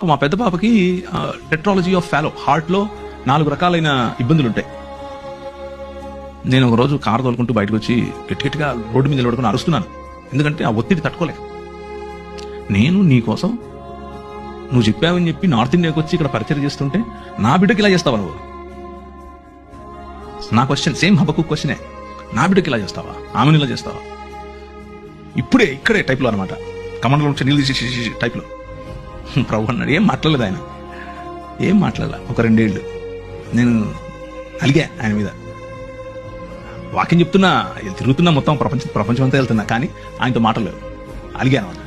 మా పెద్ద పాపకి టెట్రాలజీ ఆఫ్ ఫాలో హార్ట్లో నాలుగు రకాలైన ఇబ్బందులు ఉంటాయి నేను ఒక రోజు కారు తోలుకుంటూ బయటకు వచ్చి గట్టిగట్టిగా రోడ్డు మీద నిలబడుకుని అరుస్తున్నాను. ఎందుకంటే ఆ ఒత్తిడి తట్టుకోలేక. నేను నీ కోసం నువ్వు చెప్పావని చెప్పి నార్త్ ఇండియాకి వచ్చి ఇక్కడ పరిచయం చేస్తుంటే నా బిడ్డకి ఇలా చేస్తావా నువ్వు? నా క్వశ్చన్ సేమ్ హబకు క్వశ్చనే నా బిడ్డకి ఇలా చేస్తావా? ఆమెను ఇలా చేస్తావా? ఇప్పుడే ఇక్కడే టైప్లో అనమాట కమండలో నుంచి నీళ్ళు తీసి టైప్లో ప్రభు అన్నాడు. ఏం మాట్లాడలేదు ఆయన. ఏం మాట్లాడలే? ఒక రెండేళ్ళు. నేను అలిగా ఆయన మీద. వాక్యం చెప్తున్నా తిరుగుతున్నా మొత్తం ప్రపంచం ప్రపంచం అంతా వెళ్తున్నా కానీ ఆయనతో మాటలేవు అలిగాను అన్న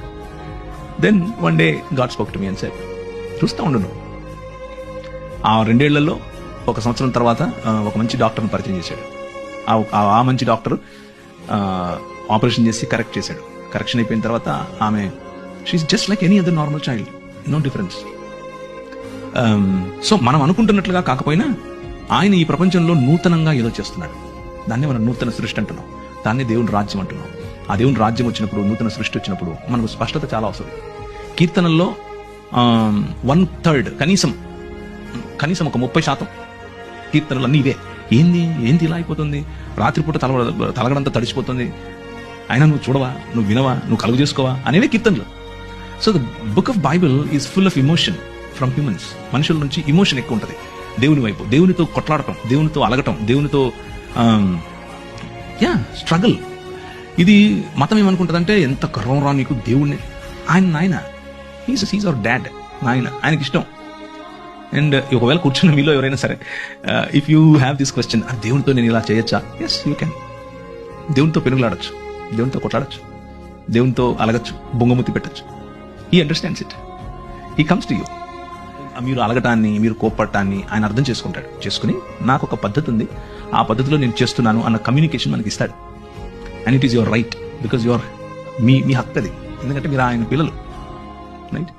then one day God spoke to me అని సార్ చూస్తూ ఉండు ఆ రెండేళ్ళలో ఒక సంవత్సరం తర్వాత ఒక మంచి డాక్టర్ని పరిచయం చేశాడు. ఆ- ఆ ఆ మంచి డాక్టర్ ఆపరేషన్ చేసి కరెక్ట్ చేశాడు. కరెక్షన్ అయిపోయిన తర్వాత ఆమె she just like any other normal child no difference so మనం అనుకుంటున్నట్లుగా కాకపోయినా ఆయన ఈ ప్రపంచంలో నూతనంగా ఏదో చేస్తున్నాడు. దాన్ని మనం నూతన సృష్టి అంటున్నాం. దాన్ని దేవుని రాజ్యం అంటున్నాం. ఆ దేవుని రాజ్యం వచ్చినప్పుడు నూతన సృష్టి వచ్చినప్పుడు మనకు స్పష్టత చాలా అవసరం. కీర్తనల్లో um, వన్ థర్డ్ కనీసం కనీసం ఒక ముప్పై శాతం కీర్తనలు అన్నీ ఇవే. ఏంది? ఏంది ఇలా అయిపోతుంది? రాత్రిపూట తల తలగడంతా తడిసిపోతుంది అయినా నువ్వు చూడవా? నువ్వు వినవా? నువ్వు కలుగు చేసుకోవా? అనేవే కీర్తనలు. So the book of Bible is full of emotion from humans మనుషుల నుంచి ఇమోషన్ ఎక్కువ ఉంటుంది. దేవుని వైపు దేవునితో కొట్లాడటం దేవునితో అలగటం దేవునితో యా స్ట్రగుల్ ఇది మతం ఏమనుకుంటుందంటే ఎంత గర్వం రా నీకు దేవుణ్ణి. ఆయన నాయన. హీస్ హీస్ అవర్ డాడ్ నాయన. ఆయనకి ఇష్టం. అండ్ uh, ఒకవేళ కూర్చున్న మీలో ఎవరైనా సరే if you have this question దేవునితో నేను ఇలా చేయొచ్చా? ఎస్ యూ క్యాన్ దేవునితో పెనుగులాడచ్చు. దేవునితో కొట్లాడచ్చు. దేవునితో అలగచ్చు. బొంగముతి పెట్టచ్చు. He understands it he comes to you మీరు అలగటాన్ని మీరు కోప్పటాన్ని ఆయన అర్థం చేసుకుంటాడు. చేసుకుని నాకు ఒక పద్ధతి ఉంది. ఆ పద్ధతిలో నేను చేస్తున్నాను అన్న కమ్యూనికేషన్ మనకి ఇస్తాడు. And it is your right because your మీ మీ హక్కు అది. ఎందుకంటే మీరు ఆయన పిల్లలు. రైట్